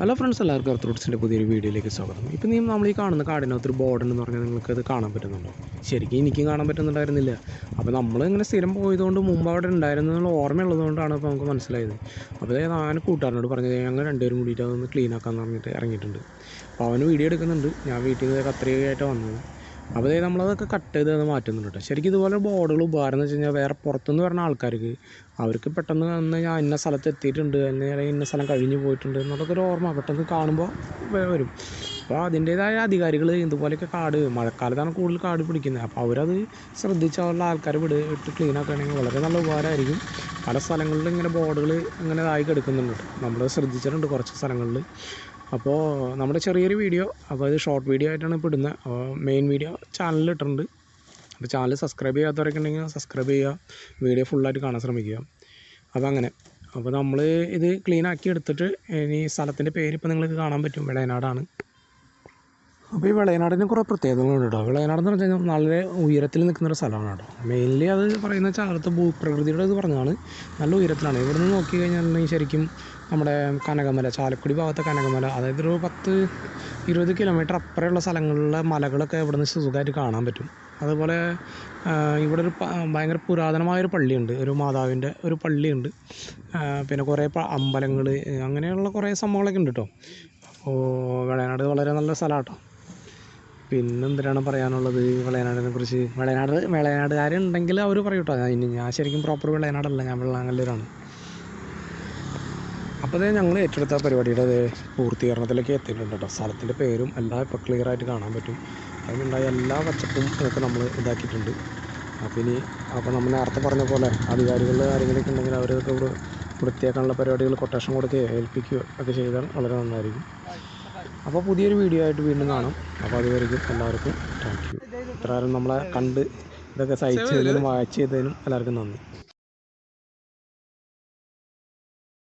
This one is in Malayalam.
ഹലോ ഫ്രണ്ട്സ് എല്ലാവർക്കും എർത്ത് റൂട്ട്സിന്റെ പുതിയൊരു വീഡിയോയിലേക്ക് സ്വാഗതം. ഇപ്പം നീ നമ്മൾ ഈ കാണുന്ന കാടിനകത്ത് ഒരു എന്ന് പറഞ്ഞാൽ നിങ്ങൾക്ക് അത് കാണാൻ പറ്റുന്നുണ്ടോ? ശരിക്കും എനിക്കും കാണാൻ പറ്റുന്നുണ്ടായിരുന്നില്ല. അപ്പോൾ നമ്മൾ ഇങ്ങനെ സ്ഥിരം പോയതുകൊണ്ട് മുമ്പ് അവിടെ ഉണ്ടായിരുന്നു എന്നുള്ള ഓർമ്മയുള്ളതുകൊണ്ടാണ് ഇപ്പോൾ നമുക്ക് മനസ്സിലായത്. അപ്പോൾ അതായത് ഞാൻ കൂട്ടുകാരനോട് പറഞ്ഞത് ഞങ്ങൾ രണ്ടുപേരും കൂടിയിട്ട് അതൊന്ന് ക്ലീൻ ആക്കാമെന്ന് പറഞ്ഞിട്ട് ഇറങ്ങിയിട്ടുണ്ട്. അപ്പോൾ അവന് വീഡിയോ എടുക്കുന്നുണ്ട്. ഞാൻ വീട്ടിൽ നിന്ന് കത്രികയായിട്ട് വന്നത്. അപ്പോൾ നമ്മളതൊക്കെ കട്ട് ചെയ്ത് മാറ്റുന്നുണ്ട് കേട്ടോ. ശരിക്കും ഇതുപോലെ ബോർഡുകൾ ഉപകാരം എന്ന് വെച്ച് കഴിഞ്ഞാൽ വേറെ പുറത്തുനിന്ന് വരുന്ന ആൾക്കാർക്ക് അവർക്ക് പെട്ടെന്ന് വന്ന് ഞാൻ ഇന്ന സ്ഥലത്ത് എത്തിയിട്ടുണ്ട് അല്ലെങ്കിൽ ഇന്ന സ്ഥലം കഴിഞ്ഞ് പോയിട്ടുണ്ട് എന്നുള്ളതൊക്കെ ഒരു ഓർമ്മ പെട്ടെന്ന് കാണുമ്പോൾ വരും. അപ്പോൾ അതിന്റേതായ അധികാരികൾ ഇതുപോലെയൊക്കെ കാട് മഴക്കാലത്താണ് കൂടുതൽ കാട് പിടിക്കുന്നത്. അപ്പോൾ അവരത് ശ്രദ്ധിച്ച് അവരുടെ ആൾക്കാർ വിട് ഇട്ട് ക്ലീൻ ആക്കുകയാണെങ്കിൽ വളരെ നല്ല ഉപകാരമായിരിക്കും. പല സ്ഥലങ്ങളിലും ഇങ്ങനെ ബോർഡുകൾ ഇങ്ങനെ ഇതായി കിടക്കുന്നുണ്ട്. നമ്മൾ ശ്രദ്ധിച്ചിട്ടുണ്ട് കുറച്ച് സ്ഥലങ്ങളിൽ. അപ്പോൾ നമ്മുടെ ചെറിയൊരു വീഡിയോ അപ്പോൾ ഇത് ഷോർട്ട് വീഡിയോ ആയിട്ടാണ് ഇപ്പോൾ ഇടുന്നത് അപ്പോൾ മെയിൻ വീഡിയോ ചാനലിൽ ഇട്ടിട്ടുണ്ട്. അപ്പോൾ ചാനൽ സബ്സ്ക്രൈബ് ചെയ്യാത്തവരൊക്കെ ഉണ്ടെങ്കിൽ സബ്സ്ക്രൈബ് ചെയ്യുക. വീഡിയോ ഫുള്ളായിട്ട് കാണാൻ ശ്രമിക്കുക. അപ്പോൾ അങ്ങനെ. അപ്പോൾ നമ്മൾ ഇത് ക്ലീൻ ആക്കി എടുത്തിട്ട് ഇനി സ്ഥലത്തിന്റെ പേര് ഇപ്പോൾ നിങ്ങൾക്ക് കാണാൻ പറ്റും. വെളയനാടാണ്. അപ്പോൾ ഈ വിളയനാടിന് കുറേ പ്രത്യേകതകളുണ്ട് കേട്ടോ വിളയനാട് എന്ന് പറഞ്ഞു കഴിഞ്ഞാൽ നല്ല ഉയരത്തിൽ നിൽക്കുന്ന ഒരു സ്ഥലമാണ് കേട്ടോ മെയിൻലി അത് പറയുന്ന അവിടുത്തെ ഭൂപ്രകൃതിയുടെ ഇത് പറഞ്ഞതാണ്. നല്ല ഉയരത്തിലാണ്. ഇവിടെ നിന്ന് നോക്കി കഴിഞ്ഞാൽ ശരിക്കും നമ്മുടെ കനകമല ചാലക്കുടി ഭാഗത്തെ കനകമല അതായത് ഒരു പത്ത് ഇരുപത് കിലോമീറ്റർ അപ്പുറമുള്ള സ്ഥലങ്ങളിലെ മലകളൊക്കെ ഇവിടെ നിന്ന് സുഖമായിട്ട് കാണാൻ പറ്റും. അതുപോലെ ഇവിടെ ഒരു ഭയങ്കര പുരാതനമായൊരു പള്ളിയുണ്ട്. ഒരു മാതാവിന്റെ ഒരു പള്ളിയുണ്ട്. പിന്നെ കുറേ അമ്പലങ്ങൾ അങ്ങനെയുള്ള കുറേ സംഭവങ്ങളൊക്കെ ഉണ്ട് കേട്ടോ ഓ വിളയനാട് വളരെ നല്ല സ്ഥലമാണ് കേട്ടോ പിന്നെ എന്തിനാണ് പറയാനുള്ളത്? വിളയനാടിനെ കുറിച്ച് വിളയനാട് വിളയനാടുകാരുണ്ടെങ്കിൽ അവർ പറയും കേട്ടോ ഇനി ഞാൻ ശരിക്കും പ്രോപ്പർ വിളയനാടല്ല ഞാൻ വെള്ളാങ്കല്ലൂരാണ് അപ്പോൾ ഞങ്ങൾ ഏറ്റെടുത്ത പരിപാടിയുടെ പൂർത്തീകരണത്തിലേക്ക് എത്തിയിട്ടുണ്ട് കേട്ടോ സ്ഥലത്തിന്റെ പേരും എല്ലാം ഇപ്പോൾ ക്ലിയർ ആയിട്ട് കാണാൻ പറ്റും. അതിനുണ്ടായ എല്ലാ പച്ചപ്പും ഇതൊക്കെ നമ്മൾ ഇതാക്കിയിട്ടുണ്ട്. അപ്പോൾ ഇനി അപ്പോൾ നമ്മൾ നേരത്തെ പറഞ്ഞ പോലെ അധികാരികളുടെ കാര്യങ്ങളൊക്കെ ഉണ്ടെങ്കിൽ അവരൊക്കെ വൃത്തിയാക്കാനുള്ള പരിപാടികൾ കൊട്ടേഷൻ കൊടുക്കുകയോ ഏൽപ്പിക്കുകയോ ഒക്കെ ചെയ്താൽ വളരെ നന്നായിരിക്കും. അപ്പോൾ പുതിയൊരു വീഡിയോ ആയിട്ട് വീണ്ടും കാണാം. അപ്പോൾ അതുവരെയും എല്ലാവർക്കും താങ്ക് യു ഇത്രയും നമ്മളെ കണ്ട് ഇതൊക്കെ സഹിച്ചതിനും വായിച്ച് ചെയ്തതിനും എല്ലാവർക്കും നന്ദി.